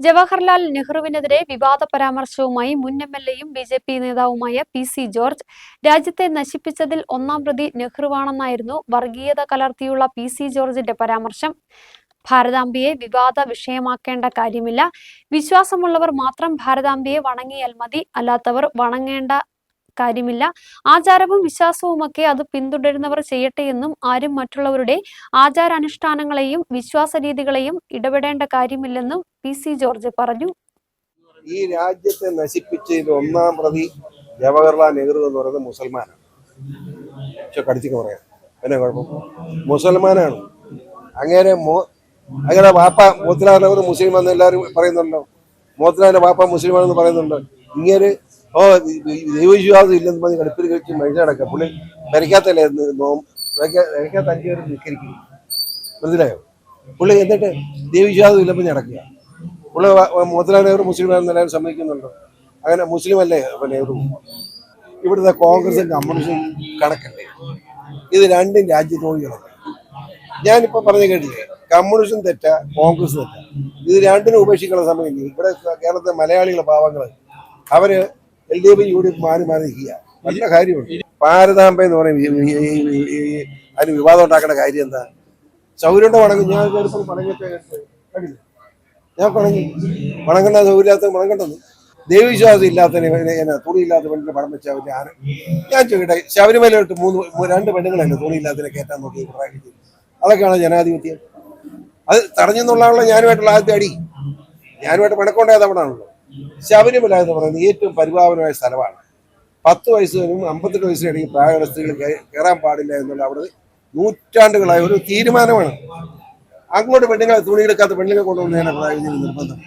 ജവഹർലാൽ നെഹ്റുവിനെതിരെ വിവാദ പരാമർശവുമായി മുൻ എം എൽ എയും ബി ജെ പി നേതാവുമായ പി സി ജോർജ് രാജ്യത്തെ നശിപ്പിച്ചതിൽ ഒന്നാം പ്രതി നെഹ്റുവാണെന്നായിരുന്നു വർഗീയത കലർത്തിയുള്ള പി സി ജോർജിന്റെ പരാമർശം. ഭാരതാംബയെ വിവാദ വിഷയമാക്കേണ്ട കാര്യമില്ല. വിശ്വാസമുള്ളവർ മാത്രം ഭാരതാംബയെ വണങ്ങിയാൽ മതി. അല്ലാത്തവർ വണങ്ങേണ്ട കാര്യമില്ല. ആചാരവും വിശ്വാസവും ഒക്കെ അത് പിന്തുടരുന്നവർ ചെയ്യട്ടെ എന്നും ആരും മറ്റുള്ളവരുടെ ആചാരാനുഷ്ഠാനങ്ങളെയും വിശ്വാസ രീതികളെയും ഇടപെടേണ്ട കാര്യമില്ലെന്നും പി സി ജോർജ് പറഞ്ഞു. ഈ രാജ്യത്തെ നശിപ്പിച്ചതിൽ ഒന്നാം പ്രതി ജവഹർലാൽ നെഹ്റു എന്ന് പറയുന്നത് മുസൽമാനാണ്. കടിച്ചിക്ക് പറയാം. പിന്നെ കുഴപ്പം? മുസൽമാനാണ്. അങ്ങനെ അങ്ങനെ വാപ്പ മോത്തിലാൽ നെഹ്റു മുസ്ലിം എല്ലാവരും പറയുന്നുണ്ടല്ലോ. മോത്തിലാലിന്റെ വാപ്പ മുസ്ലിമാണെന്ന് പറയുന്നുണ്ട്. ഇങ്ങനെ ഓ ദൈവവിശ്വാസം ഇല്ലെന്ന് പറഞ്ഞ് കടുപ്പിൽ കഴിച്ച് മരിച്ചു നടക്കുക. പുള്ളി മരിക്കാത്തല്ലേ? വരയ്ക്കാത്ത അഞ്ചു പേര് നിൽക്കരിക്കും മനസ്സിലായോ? പുള്ളി എന്നിട്ട് ദൈവവിശ്വാസം ഇല്ലെന്ന് നടക്കുക. പുള്ളി മോത്തിലാൽ നെഹ്റു മുസ്ലിമാണെന്ന് എല്ലാവരും സമ്മതിക്കുന്നുണ്ടോ? അങ്ങനെ മുസ്ലിം അല്ലേ നെഹ്റു? ഇവിടുത്തെ കോൺഗ്രസും കമ്മ്യൂണിസ്റ്റും കണക്കല്ലേ? ഇത് രണ്ടും രാജ്യദ്രോഹികളാണ് ഞാനിപ്പോ പറഞ്ഞു കേട്ടില്ലേ? കമ്മ്യൂണിസ്റ്റും തെറ്റ കോൺഗ്രസ് തെറ്റ. ഇത് രണ്ടിനും ഉപേക്ഷിക്കുന്ന സമയം. ഇവിടെ കേരളത്തിലെ മലയാളികളെ പാവങ്ങൾ. അവർ L D F U D F മാറി മാറി നിൽക്കുക. നല്ല കാര്യമുണ്ട്. ഭാരതാംബ എന്ന് പറയും. അതിന് വിവാദം ഉണ്ടാക്കേണ്ട കാര്യം എന്താ? സൗകര്യം വണങ്ങും. ഞാൻ ചിലപ്പോൾ ഞാൻ വണങ്ങി. വണങ്ങണ്ട സൗകര്യമില്ലാത്ത വണങ്ങണ്ടെന്ന്. ദൈവവിശ്വാസം ഇല്ലാത്ത തുണിയില്ലാത്ത പെണ്ണിന് പടം വെച്ചാൽ അവരുടെ ആരും ഞാൻ ചോദിക്കട്ടെ ശബരിമലയിട്ട് മൂന്ന് മൂ- രണ്ട് പെണ്ണുങ്ങളല്ലേ തുണിയില്ലാത്തതിനെ കയറ്റാൻ നോക്കി. അതൊക്കെയാണ് ജനാധിപത്യം? അത് തടഞ്ഞെന്നുള്ള ഞാനുമായിട്ടുള്ള ആദ്യത്തെ അടി. ഞാനുമായിട്ട് പിണക്കൊണ്ടായത് അവിടെ ആണല്ലോ ശബരിമല എന്ന് പറയുന്നത് ഏറ്റവും പരിപാവനമായ സ്ഥലമാണ്. പത്ത് വയസ്സിനും അമ്പത്തെട്ട് വയസ്സിനിടയിൽ പ്രായമുള്ള സ്ത്രീകൾ കയറി- കയറാൻ പാടില്ല എന്നുള്ള അവിടെ നൂറ്റാണ്ടുകളായ ഒരു തീരുമാനമാണ്. അങ്ങോട്ട് പെണ്ണുങ്ങളെ തുണിയെടുക്കാത്ത പെണ്ണുങ്ങളെ കൊണ്ടുവന്നതിനാണ് പിണറായി വിജയൻ നിർബന്ധം.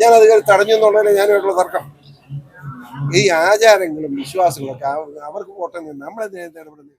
ഞാൻ അത് കയറി തടഞ്ഞു എന്നുള്ളതിന് ഞാനുമായിട്ടുള്ള തർക്കം. ഈ ആചാരങ്ങളും വിശ്വാസങ്ങളൊക്കെ അവ- അവർക്ക് പോട്ടെ നമ്മളെ ഇടപെടുന്നത്